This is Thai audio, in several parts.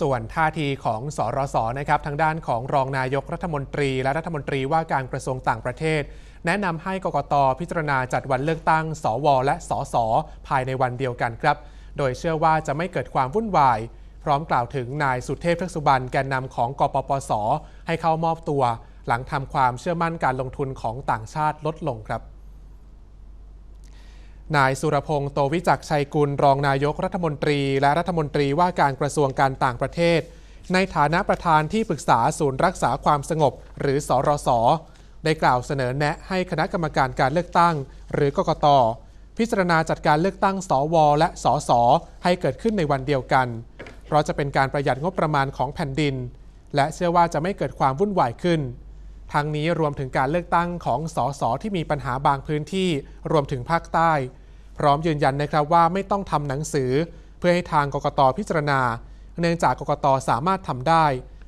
ส่วนท่าทีของสรสนะครับทางด้านของรองนายกรัฐมนตรี และรัฐมนตรีว่าการกระทรวงต่างประเทศ แนะนำให้กกตพิจารณาจัดวันเลือกตั้ง สว และสสภายในวันเดียวกันครับ โดยเชื่อว่าจะไม่เกิดความวุ่นวาย พร้อมกล่าวถึงนายสุเทพเทือกสุบรรณแกนนำของกปปส ให้เข้ามอบตัว หลังทำความเชื่อมั่นการลงทุนของต่างชาติลดลงครับ นายสุรพงษ์โตวิจักชัยกุลรองนายกรัฐมนตรี และรัฐมนตรีว่าการกระทรวงการต่างประเทศ ในฐานะประธานที่ปรึกษาศูนย์รักษาความสงบ หรือสอรสได้กล่าวเสนอแนะให้คณะกรรมการการเลือกตั้ง หรือกกตพิจารณาจัดการเลือกตั้งสวและสสให้เกิดขึ้นในวันเดียวกัน เพราะจะเป็นการประหยัดงบประมาณของแผ่นดิน และเชื่อว่าจะไม่เกิดความวุ่นวายขึ้นทั้งนี้รวมถึงการเลือกตั้งของสสที่มีปัญหาบางพื้นที่รวมถึงภาคใต้ พร้อมยืนยันนะครับว่าไม่ต้องทำหนังสือ เพื่อให้ทางกกตพิจารณา เนื่องจากกกตสามารถทำได้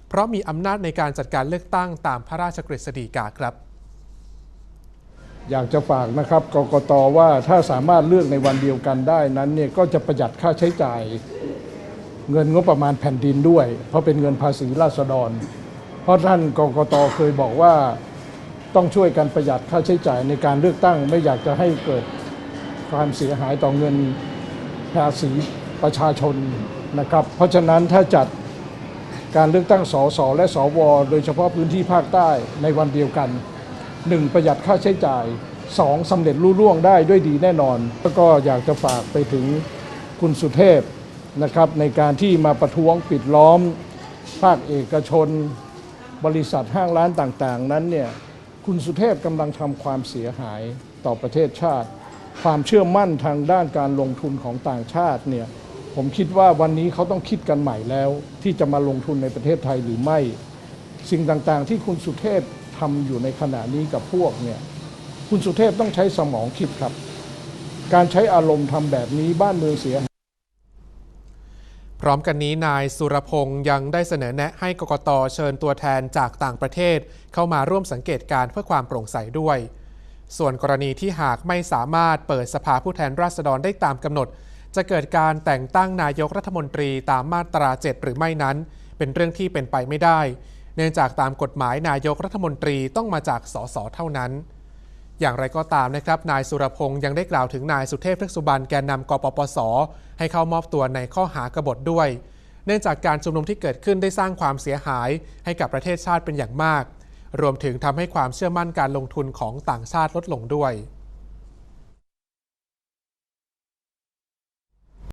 เพราะมีอำนาจในการจัดการเลือกตั้งตามพระราชกฤษฎีกาครับ อยากจะฝากนะครับกกตว่าถ้าสามารถเลือกในวันเดียวกันได้นั้นเนี่ยก็จะประหยัดค่าใช้จ่าย เงินงบประมาณแผ่นดินด้วย เพราะเป็นเงินภาษีราษฎร เพราะท่านกกตเคยบอกว่าต้องช่วยกันประหยัดค่าใช้จ่ายในการเลือกตั้ง ไม่อยากจะให้เกิด ความเสียหายต่อเงินภาษีประชาชนนะครับ เพราะฉะนั้นถ้าจัดการเลือกตั้งสสและสวโดยเฉพาะพื้นที่ภาคใต้ในวันเดียวกันหนึ่งประหยัดค่าใช้จ่ายสองสำเร็จรุ่ล่วงได้ด้วยดีแน่นอน แล้วก็อยากจะฝากไปถึงคุณสุเทพนะครับในการที่มาประท้วงปิดล้อม ภาคเอกชน บริษัทห้างร้านต่างๆ นั้นเนี่ยคุณสุเทพกำลังทำความเสียหายต่อประเทศชาติ ความเชื่อมั่นทางด้านการลงทุนของต่างชาติเนี่ยผมคิดว่าวันนี้เขาต้องคิดกันใหม่แล้ว ที่จะมาลงทุนในประเทศไทยหรือไม่ สิ่งต่างๆ ที่คุณสุเทพทำอยู่ในขณะนี้กับพวกเนี่ยคุณสุเทพต้องใช้สมองคิดครับ การใช้อารมณ์ทำแบบนี้บ้านเมืองเสีย พร้อมกันนี้นายสุรพงษ์ยังได้เสนอแนะให้กกตเชิญตัวแทนจากต่างประเทศ เข้ามาร่วมสังเกตการเพื่อความโปร่งใสด้วย ส่วนกรณีที่หากไม่สามารถเปิดสภาผู้แทนราษฎรได้ตามกำหนด จะเกิดการแต่งตั้งนายกรัฐมนตรีตามมาตรา 7 หรือไม่นั้น เป็นเรื่องที่เป็นไปไม่ได้ เนื่องจากตามกฎหมายนายกรัฐมนตรีต้องมาจากสสเท่านั้น อย่างไรก็ตามนะครับ นายสุรพงษ์ยังได้กล่าวถึงนายสุเทพเทือกสุบรรณแกนนำกปปส ให้เข้ามอบตัวในข้อหากบฏด้วย เนื่องจากการชุมนุมที่เกิดขึ้นได้สร้างความเสียหายให้กับประเทศชาติเป็นอย่างมาก รวมถึงทำให้ความเชื่อมั่นการลงทุนของต่างชาติลดลงด้วย